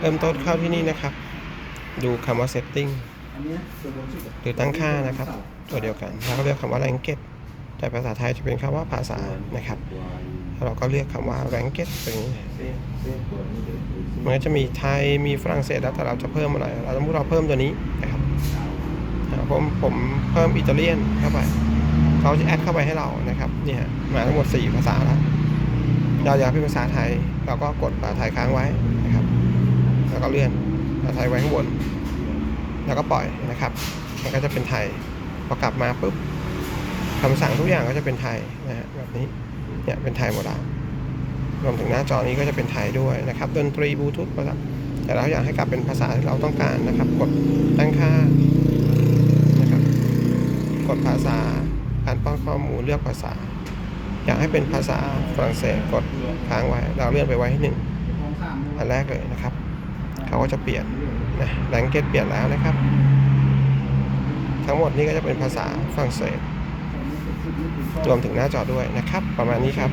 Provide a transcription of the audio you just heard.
เริ่มต้นเข้าที่นี่นะครับ ดูคำว่า setting อันเนี้ยตัวบนสุดหรือตั้งค่านะครับ ตัวเดียวกันแล้วก็เลือกคำว่า language แต่ภาษาไทยจะเป็นคำว่าภาษานะครับเราก็เลือกคำว่า language ตรงนี้เส้นเส้นตัวนี้เดี๋ยวดูสิมันก็จะมีไทยมีฝรั่งเศสแล้วแต่เราจะเพิ่มอะไรเราสมมติเราเพิ่มตัวนี้นะครับผมผมเพิ่มอิตาเลียนเข้าไปเขาจะแอดเข้าไปให้เรานะครับเนี่ยมาทั้งหมด 4 ภาษาแล้วเราอยากเป็นภาษาไทย เราก็กดภาษาไทยค้างไว้ แล้วก็เลื่อนภาษาไทยไว้ข้างบน แล้วก็ปล่อยนะครับ มันก็จะเป็นไทยพอกลับมาปุ๊บคำสั่งทุกอย่างก็จะเป็นไทยนะฮะแบบนี้เนี่ยเป็นไทยหมดแล้วรวมถึงหน้าจอนี้ก็จะเป็นไทยด้วยนะครับดนตรีบลูทูธภาษาแต่เราอยากให้กลับเป็นภาษาที่เราต้องการนะครับ กดตั้งค่านะครับ กดภาษาการป้อนข้อมูลเลือกภาษา อยากให้เป็นภาษาฝรั่งเศสกดค้างไว้ เราเลื่อนไปไว้ให้หนึ่งอันแรกเลยนะครับ เขาก็จะเปลี่ยนนะแบงเกตเปลี่ยนแล้วนะครับ ทั้งหมดนี้ก็จะเป็นภาษาฝรั่งเศสรวมถึงหน้าจอด้วยนะครับ ประมาณนี้ครับ